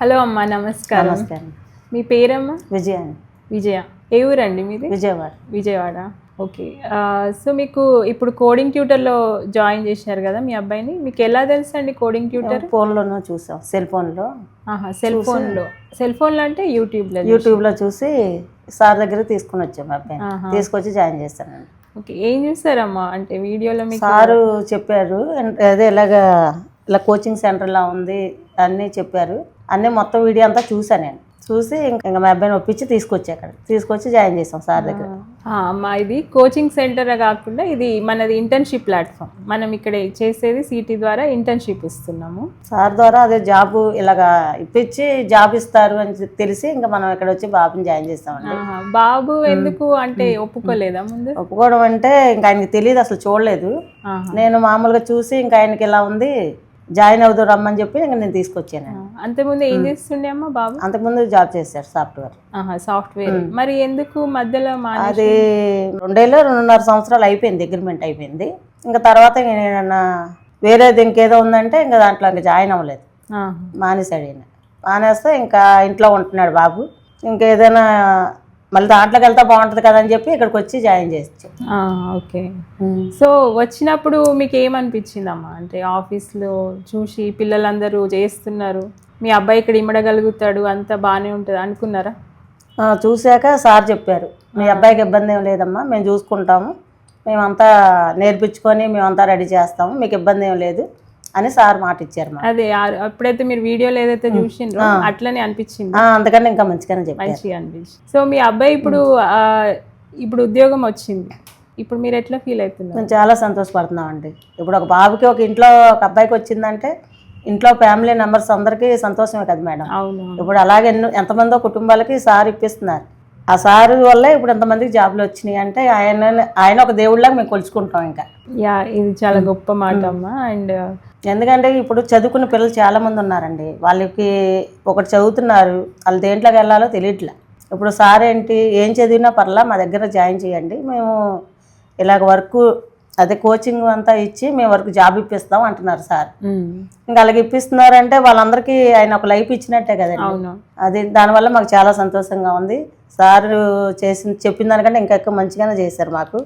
Hello అమ్మా నమస్కారం. నమస్కారం. మీ పేరమ్మా? విజయ విజయ. ఏ ఊరండి మీది? విజయవాడ. విజయవాడ. ఓకే. సో మీకు ఇప్పుడు కోడింగ్ ట్యూటర్లో జాయిన్ చేశారు కదా మీ అబ్బాయిని. మీకు ఎలా తెలుసు అండి కోడింగ్ ట్యూటర్? ఫోన్లోనూ చూసాం. సెల్ ఫోన్లో. ఆహా సెల్ ఫోన్లో. సెల్ ఫోన్లో అంటే యూట్యూబ్లో యూట్యూబ్లో చూసి సార్ దగ్గర తీసుకుని వచ్చాం మా అబ్బాయిని. తీసుకొచ్చి జాయిన్ చేస్తానండి ఓకే. ఏం చూస్తారమ్మా? అంటే వీడియోలో మీకు సారు చెప్పారు. అదే ఇలాగా ఇలా కోచింగ్ సెంటర్లా ఉంది అన్నీ చెప్పారు. అన్నీ మొత్తం వీడియో అంతా చూసాను నేను. చూసి ఇంకా ఇంకా మా అబ్బాయిని ఒప్పించి తీసుకొచ్చి అక్కడ. తీసుకొచ్చి జాయిన్ చేసాం సార్ దగ్గర. అమ్మా ఇది కోచింగ్ సెంటర్ కాకుండా ఇది మనది ఇంటర్న్షిప్ ప్లాట్ఫామ్ మనం ఇక్కడ చేసేది సిటీ ద్వారా ఇంటర్న్షిప్ ఇస్తున్నాము. సార్ ద్వారా అదే జాబ్ ఇలాగా ఇప్పించి జాబ్ ఇస్తారు అని తెలిసి ఇంకా మనం ఇక్కడ వచ్చి బాబుని జాయిన్ చేస్తామండి బాబు ఎందుకు అంటే ఒప్పుకోలేదా ముందు? ఒప్పుకోవడం అంటే ఇంకా ఆయనకి తెలియదు అసలు చూడలేదు. నేను మామూలుగా చూసి ఇంకా ఆయనకి ఇలా ఉంది. జాయిన్ అవుతూ రమ్మని చెప్పి ఇంకా నేను తీసుకొచ్చాను. అంతకుముందు ఏం చేస్తుండే అమ్మా బాబు? అంతకుముందు జాబ్ చేశారు సాఫ్ట్వేర్. సాఫ్ట్వేర్. మరి ఎందుకు మధ్యలో అది రెండేళ్ళు రెండున్నర సంవత్సరాలు అయిపోయింది అగ్రిమెంట్ అయిపోయింది. ఇంకా తర్వాత ఇంక నేను వేరేది ఇంకేదో ఉందంటే ఇంకా దాంట్లో ఇంకా జాయిన్ అవ్వలేదు. మానేశాడు ఈయన. మానేస్తే ఇంకా ఇంట్లో ఉంటున్నాడు బాబు. ఇంకేదైనా మళ్ళీ దాంట్లోకి వెళ్తే బాగుంటుంది కదా అని చెప్పి ఇక్కడికి వచ్చి జాయిన్ చేసి ఓకే. సో వచ్చినప్పుడు మీకు ఏమనిపించిందమ్మా? అంటే ఆఫీస్లో చూసి పిల్లలందరూ చేస్తున్నారు. మీ అబ్బాయి ఇక్కడ ఇమ్మడగలుగుతాడు అంతా బాగానే ఉంటుంది అనుకున్నారా? చూశాక సార్ చెప్పారు. మీ అబ్బాయికి ఇబ్బంది ఏం లేదమ్మా మేము చూసుకుంటాము. మేమంతా నేర్పించుకొని మేమంతా రెడీ చేస్తాము మీకు ఇబ్బంది ఏం లేదు. అని సార్ మాట ఇచ్చారు అదే అప్పుడైతే మీరు వీడియోలో ఏదైతే చూసిండ్రో అట్లనే అనిపించింది. అందుకని ఇంకా మంచిగానే చెప్పారు. మంచిగా అనిపించింది. సో మీ అబ్బాయి ఇప్పుడు ఇప్పుడు ఉద్యోగం వచ్చింది. ఇప్పుడు మీరు ఎట్లా ఫీల్ అవుతున్నారు? మేము చాలా సంతోషపడుతున్నామండి. ఇప్పుడు ఒక బాబుకి ఒక ఇంట్లో ఒక అబ్బాయికి వచ్చిందంటే ఇంట్లో ఫ్యామిలీ మెంబర్స్ అందరికీ సంతోషమే కదా మేడం. అవును ఇప్పుడు అలాగే ఎన్నో ఎంతమందో కుటుంబాలకి సార్ ఇప్పిస్తున్నారు. ఆ సార్ వల్ల ఇప్పుడు ఎంతమందికి జాబ్లు వచ్చినాయి అంటే ఆయన ఆయన ఒక దేవుళ్ళగా మేము కొలుచుకుంటాం ఇంకా. యా ఇది చాలా గొప్ప మాట అమ్మా. అండ్ ఎందుకంటే ఇప్పుడు చదువుకున్న పిల్లలు చాలా మంది ఉన్నారండి. వాళ్ళకి ఒకటి చదువుతున్నారు వాళ్ళు దేంట్లోకి వెళ్ళాలో తెలియట్లే. ఇప్పుడు సార్ ఏంటి ఏం చదివినా పర్లా మా దగ్గర జాయిన్ చేయండి. మేము ఇలాగ వర్క్ అదే కోచింగ్ అంతా ఇచ్చి మేము వర్క్ జాబ్ ఇప్పిస్తాం అంటున్నారు సార్. ఇంకా అలాగే ఇప్పిస్తున్నారంటే వాళ్ళందరికీ ఆయన ఒక లైఫ్ ఇచ్చినట్టే కదండి. అది దానివల్ల మాకు చాలా సంతోషంగా ఉంది. సార్ చేసిన చెప్పిన దానికంటే ఇంకా ఎక్కువ మంచిగానే చేశారు మాకు.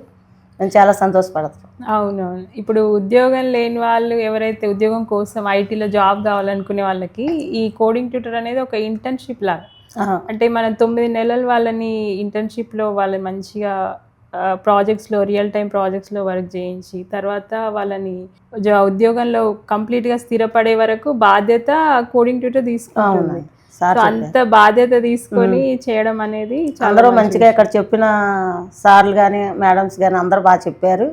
మేము చాలా సంతోషపడతాం అవునవును. ఇప్పుడు ఉద్యోగం లేని వాళ్ళు ఎవరైతే ఉద్యోగం కోసం ఐటీలో జాబ్ కావాలనుకునే వాళ్ళకి ఈ కోడింగ్ ట్యూటర్ అనేది ఒక ఇంటర్న్షిప్ లాగా. అంటే మనం తొమ్మిది నెలలు వాళ్ళని ఇంటర్న్షిప్లో వాళ్ళని మంచిగా ప్రాజెక్ట్స్లో రియల్ టైం ప్రాజెక్ట్స్లో వర్క్ చేయించి తర్వాత వాళ్ళని ఉద్యోగంలో కంప్లీట్గా స్థిరపడే వరకు బాధ్యత కోడింగ్ ట్యూటర్ తీసుకుంటుంది. అంత బాధ్యత తీసుకొని చేయడం అనేది అందరూ మంచిగా ఇక్కడ చెప్పిన సార్లు కానీ మేడమ్స్ కానీ అందరూ బాగా చెప్పారు.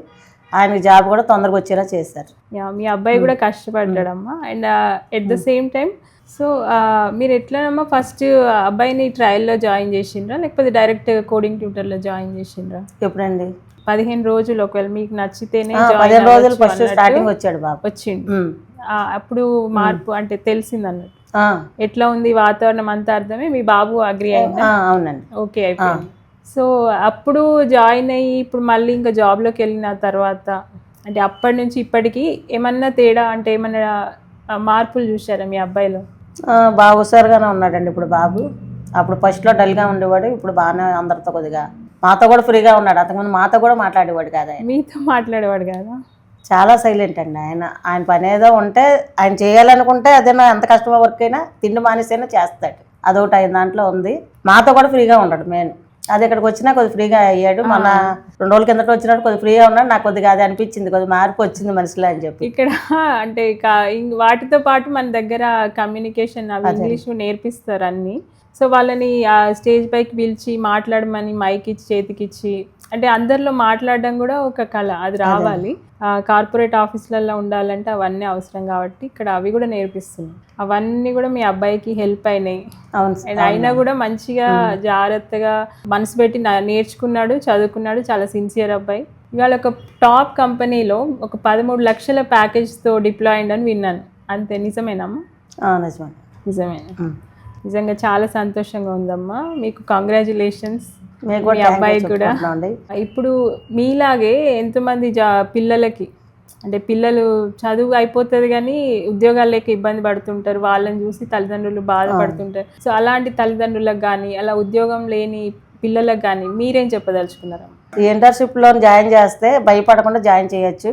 ఆయనకి జాబ్ కూడా తొందరగా వచ్చేలా చేశారు. మీ అబ్బాయి కూడా కష్టపడ్డాడమ్మా. And at the same time so మీరు ఎట్లానమ్మా ఫస్ట్ అబ్బాయిని ట్రయల్లో జాయిన్ చేసిండ్రా? లేకపోతే డైరెక్ట్ కోడింగ్ ట్యూటర్లో జాయిన్ చేసిండ్రా? ఎప్పుడండి? పదిహేను రోజులు ఒకవేళ మీకు నచ్చితేనే పదిహేను రోజులు ఫస్ట్ స్టార్టింగ్ వచ్చాడు బాబు. వచ్చిండు. అప్పుడు మార్పు అంటే తెలిసింది అన్నట్టు ఆ, ఎట్లా ఉంది వాతావరణం అంతా అర్థమే? మీ బాబు అగ్రి అయిందా? అవునండి. ఓకే అయిపోయింది. సో అప్పుడు జాయిన్ అయ్యి ఇప్పుడు మళ్ళీ ఇంకా జాబ్లోకి వెళ్ళిన తర్వాత అంటే అప్పటి నుంచి ఇప్పటికి ఏమన్నా తేడా అంటే ఏమన్నా మార్పులు చూసారా మీ అబ్బాయిలో? బాగా హుషారుగానే ఉన్నాడండి ఇప్పుడు బాబు. అప్పుడు ఫస్ట్లో డల్గా ఉండేవాడు ఇప్పుడు బాగానే అందరితో కొద్దిగా మాతో కూడా ఫ్రీగా ఉన్నాడు. అంతకుముందు మాతో కూడా మాట్లాడేవాడు కాదు మీతో మాట్లాడేవాడు కదా? చాలా సైలెంట్ అండి ఆయన. ఆయన పని ఏదో ఉంటే ఆయన చేయాలనుకుంటే అదేనా ఎంత కష్టమో వర్క్ అయినా తిండి మానేసైనా చేస్తాడు. అదొకటి ఆయన దాంట్లో ఉంది. మాతో కూడా ఫ్రీగా ఉన్నాడు మెయిన్ అది ఇక్కడికి వచ్చినా కొద్దిగా ఫ్రీగా అయ్యాడు. మన రెండు రోజుల కిందట వచ్చినప్పుడు కొద్దిగా ఫ్రీగా ఉన్నాడు. నాకు కొద్దిగా అది అనిపించింది కొద్దిగా మార్పు వచ్చింది మనిషిలో అని చెప్పి. ఇక్కడ అంటే వాటితో పాటు మన దగ్గర కమ్యూనికేషన్ ఇంగ్లీష్ నేర్పిస్తారు అన్ని. సో వాళ్ళని ఆ స్టేజ్ పైకి పిలిచి మాట్లాడమని మైక్ ఇచ్చి చేతికి ఇచ్చి అంటే అందరిలో మాట్లాడడం కూడా ఒక కళ అది రావాలి. కార్పొరేట్ ఆఫీసులలో ఉండాలంటే అవన్నీ అవసరం కాబట్టి ఇక్కడ అవి కూడా నేర్పిస్తున్నాయి అవన్నీ కూడా మీ అబ్బాయికి హెల్ప్ అయినాయి. అండ్ అయినా కూడా మంచిగా జాగ్రత్తగా మనసు పెట్టి నేర్చుకున్నాడు చదువుకున్నాడు చాలా సిన్సియర్ అబ్బాయి. ఇవాళ ఒక టాప్ కంపెనీలో ఒక పదమూడు లక్షల ప్యాకేజ్తో డిప్లాయ్ అయిందని విన్నాను. అంతే నిజమేనమ్మా నిజమే. నిజమేనా ఉమ్. నిజంగా చాలా సంతోషంగా ఉందమ్మా. మీకు కంగ్రాచులేషన్స్ మీ కూడా. ఇప్పుడు మీలాగే ఎంతమంది జా పిల్లలకి అంటే పిల్లలు చదువు అయిపోతుంది కానీ ఉద్యోగాలు లేక ఇబ్బంది పడుతుంటారు వాళ్ళని చూసి తల్లిదండ్రులు బాధపడుతుంటారు. సో అలాంటి తల్లిదండ్రులకు కానీ అలా ఉద్యోగం లేని పిల్లలకు కానీ మీరేం చెప్పదలుచుకున్నారు ఇంటర్న్షిప్లో జాయిన్ చేస్తే భయపడకుండా జాయిన్ చేయొచ్చు.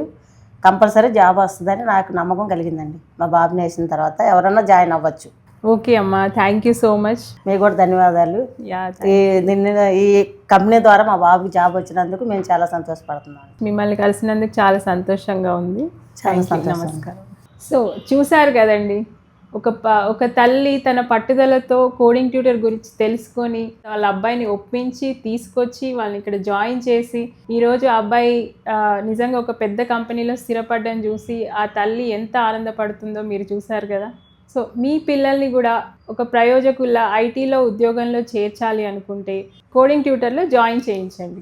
కంపల్సరీ జాబ్ వస్తుందని నాకు నమ్మకం కలిగిందండి. మా బాబుని వేసిన తర్వాత ఎవరన్నా జాయిన్ అవ్వచ్చు. ఓకే అమ్మా థ్యాంక్ యూ సో మచ్ మీకు కూడా ధన్యవాదాలు. ఈ నిన్న ఈ కంపెనీ ద్వారా మా బాబుకి జాబ్ వచ్చినందుకు మేము చాలా సంతోషపడుతున్నాం. మిమ్మల్ని కలిసినందుకు చాలా సంతోషంగా ఉంది. చాలా. నమస్కారం. సో చూశారు కదండి ఒక ప ఒక తల్లి తన పట్టుదలతో కోడింగ్ ట్యూటర్ గురించి తెలుసుకొని వాళ్ళ అబ్బాయిని ఒప్పించి తీసుకొచ్చి వాళ్ళని ఇక్కడ జాయిన్ చేసి ఈరోజు ఆ అబ్బాయి నిజంగా ఒక పెద్ద కంపెనీలో స్థిరపడ్డం చూసి ఆ తల్లి ఎంత ఆనందపడుతుందో మీరు చూశారు కదా? సో మీ పిల్లల్ని కూడా ఒక ప్రయోజకుల్లా ఐటీలో ఉద్యోగంలో చేర్చాలి అనుకుంటే కోడింగ్ ట్యూటర్లో జాయిన్ చేయించండి.